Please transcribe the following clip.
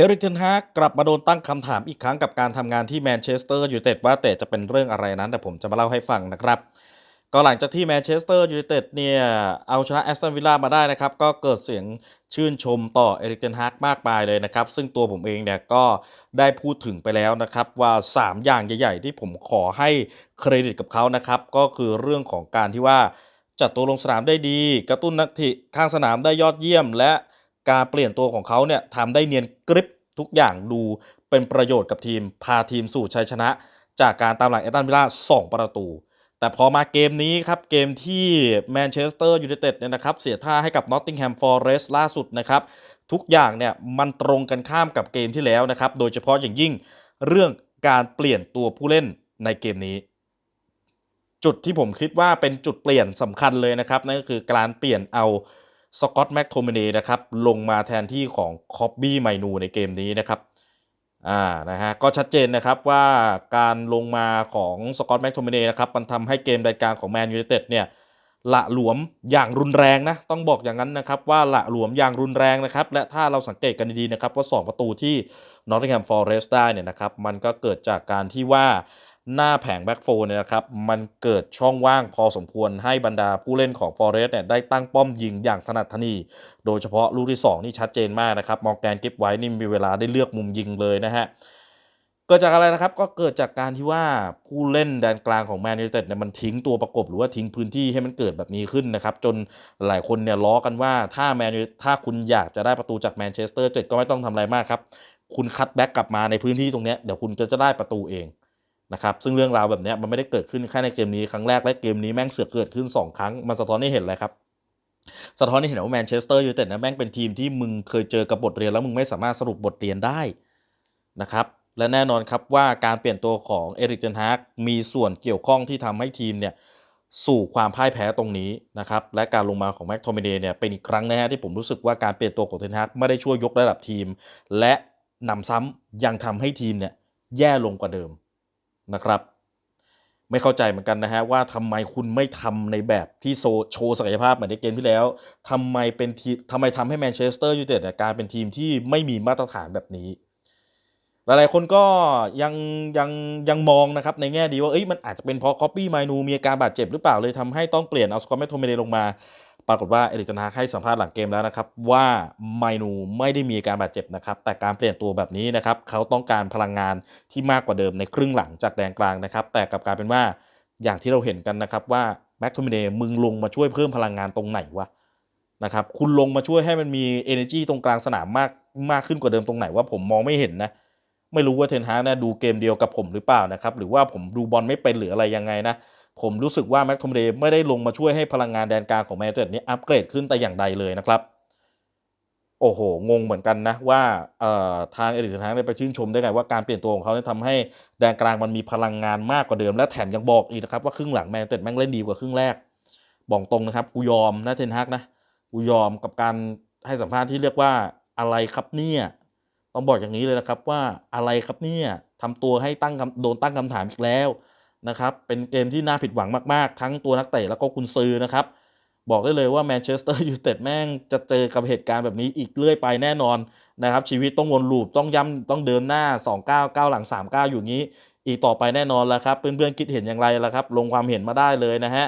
เอริกเทนฮากกลับมาโดนตั้งคำถามอีกครั้งกับการทำงานที่แมนเชสเตอร์ยูไนเต็ดว่าแต่จะเป็นเรื่องอะไรนั้น แต่ผมจะมาเล่าให้ฟังนะครับ ก็หลังจากที่แมนเชสเตอร์ยูไนเต็ดเนี่ย เอาชนะแอสตันวิลล่ามาได้นะครับ ก็เกิดเสียงชื่นชมต่อเอริกเทนฮากมากมายเลยนะครับ ซึ่งตัวผมเองเนี่ยก็ได้พูดถึงไปแล้วนะครับ ว่า 3 อย่างใหญ่ๆ ที่ผมขอให้เครดิตกับเขานะครับก็คือเรื่องของการที่ว่าจัดตัวลงสนามได้ดี กระตุ้นนักเตะข้างสนามได้ยอดเยี่ยม และ การเปลี่ยนตัวของเขาเนี่ยทำได้เนียนกริบทุกอย่างดูเป็นประโยชน์กับทีมพาทีมสู่ชัยชนะ จากการตามหลังแอตตันวิลล่า2ประตู แต่พอมาเกมนี้ครับ เกมที่แมนเชสเตอร์ยูไนเต็ดเนี่ยนะครับเสียท่าให้กับนอตติงแฮมฟอร์เรสต์ล่าสุดนะครับทุกอย่างเนี่ยมันตรงกันข้ามกับเกมที่แล้วนะครับ โดยเฉพาะอย่างยิ่งเรื่องการเปลี่ยนตัวผู้เล่นในเกมนี้ จุดที่ผมคิดว่าเป็นจุดเปลี่ยนสำคัญเลยนะครับนั่นก็คือการเปลี่ยนเอา สกอตแม็กโทมินีนะครับลงมาแทนที่ของคอบบี้ไมนูในเกมนี้นะครับอ่านะฮะก็ชัดเจนนะครับว่าการลงมาของสกอตแม็กโทมินีนะครับมันทำให้เกมรายการของแมนยูไนเต็ดเนี่ยละหลวมอย่างรุนแรงนะต้องบอกอย่างนั้นนะครับว่าละหลวมอย่างรุนแรงนะครับและถ้าเราสังเกตกันดีๆนะครับว่า 2 ประตูที่นอตติงแฮมฟอร์เรสต์ได้เนี่ยนะครับมันก็เกิดจากการที่ว่า หน้าแผงแบ็กโฟเนี่ยนะครับมันเกิดช่องว่างพอสมควรให้บรรดาผู้เล่นของฟอร์เรสเนี่ยได้ตั้งป้อมยิงอย่างถนัดถนี โดยเฉพาะลูกที่ 2 นี่ชัดเจนมากนะครับมองแกนเก็บไว้นี่มีเวลาได้เลือกมุมยิงเลยนะฮะเกิดจากอะไรนะครับก็เกิดจากการที่ว่าผู้เล่นแดนกลางของแมนยูเต็ดเนี่ยมันทิ้งตัวประกบหรือว่าทิ้งพื้นที่ให้มันเกิดแบบนี้ขึ้นนะครับ จนหลายคนเนี่ยล้อกันว่าถ้าแมนยูถ้าคุณอยากจะได้ประตูจากแมนเชสเตอร์เต็ดก็ไม่ต้องทำอะไรมากครับ คุณคัดแบ็กกลับมาในพื้นที่ตรงเนี้ยเดี๋ยวคุณจะจะได้ประตูเอง นะครับซึ่งเรื่องราวแบบนี้มันไม่ได้เกิดขึ้นแค่ในเกมนี้ครั้งแรกและเกมนี้แม่งเสือกเกิดขึ้น 2 ครั้ง มันสะท้อนให้เห็นเลยครับสะท้อนให้เห็นว่าแมนเชสเตอร์ยูไนเต็ดนะแม่งเป็นทีมที่มึงเคยเจอกับบทเรียนแล้วมึงไม่สามารถสรุปบทเรียนได้นะครับและแน่นอนครับว่าการเปลี่ยนตัวของเอริกเทนฮากมีส่วนเกี่ยวข้องที่ทำให้ทีมเนี่ยสู่ความพ่ายแพ้ตรงนี้นะครับและการลงมาของแม็กโทมิเนเนี่ยเป็นอีกครั้งนะฮะที่ผมรู้สึกว่าการเปลี่ยนตัวของเทนฮากไม่ได้ช่วยยกระดับทีม และนำซ้ำยังทำให้ทีมเนี่ยแย่ลงกว่าเดิม นะครับ ไม่เข้าใจเหมือนกันนะฮะว่าทำไมคุณไม่ทำในแบบที่โซโชว์ศักยภาพเหมือนในเกมที่แล้วทำไมเป็นทีทำไมทำให้แมนเชสเตอร์ยูไนเต็ดกลายเป็นทีมที่ไม่มีมาตรฐานแบบนี้หลายๆคนก็ยังยังยังมองนะครับในแง่ดีว่าเอ้ยมันอาจจะเป็นเพราะคอปปี้ไมนูมีอาการบาดเจ็บหรือเปล่าเลยทำให้ต้องเปลี่ยนเอาสกอตแมทโทเมเนลงมา ปรากฏว่าเอริกเทนฮากให้สัมภาษณ์หลังเกมแล้วนะครับ ว่าไมนูไม่ได้มีการบาดเจ็บนะครับ แต่การเปลี่ยนตัวแบบนี้นะครับ เขาต้องการพลังงานที่มากกว่าเดิมในครึ่งหลังจากแดนกลางนะครับ แต่กลับกลายเป็นว่าอย่างที่เราเห็นกันนะครับว่าแม็กโทมิเนมึงลงมาช่วยเพิ่มพลังงานตรงไหนวะนะครับคุณลงมาช่วยให้มันมี energy ตรงกลางสนามมากมากขึ้นกว่าเดิมตรงไหนว่าผมมองไม่เห็นนะไม่รู้ว่าเทนฮากนะดูเกมเดียวกับผมหรือเปล่านะครับหรือว่าผมดูบอลไม่เป็นหรืออะไรยังไงนะ ผมรู้สึกว่าแม็กโทมเดย์ไม่ได้ลงมาช่วยให้พลังงานแดนกลางของแมนเชสเตอร์นี้อัปเกรดขึ้นแต่อย่างใดเลยนะครับโอ้โห งงเหมือนกันนะว่าทางเอริกเทนฮากได้ไปชื่นชมได้ไงว่าการเปลี่ยนตัวของเขาเนี่ยทำให้แดนกลางมันมีพลังงานมากกว่าเดิม และแถมยังบอกอีกนะครับว่าครึ่งหลังแมนเชสเตอร์แม่งเล่นดีกว่าครึ่งแรก บอกตรงนะครับกูยอมนะเทนฮากนะกูยอมกับการให้สัมภาษณ์ที่เรียกว่าอะไรครับเนี่ยต้องบอกอย่างนี้เลยนะครับว่าอะไรครับเนี่ยทำตัวให้ตั้งโดนตั้งคำถามอีกแล้ว นะครับเป็นเกมที่น่าผิดหวังมากๆ ทั้งตัวนักเตะแล้วก็กุนซือนะครับ บอกได้เลยว่าแมนเชสเตอร์ยูไนเต็ดแม่งจะเจอกับเหตุการณ์แบบนี้อีกเรื่อยไปแน่นอนนะครับ ชีวิตต้องวนลูปต้องย้ำต้องเดินหน้า 2 9 9 หลัง 3 9 อยู่งี้ อีกต่อไปแน่นอนแล้วครับ เพื่อนๆคิดเห็นอย่างไรล่ะครับ ลงความเห็นมาได้เลยนะฮะ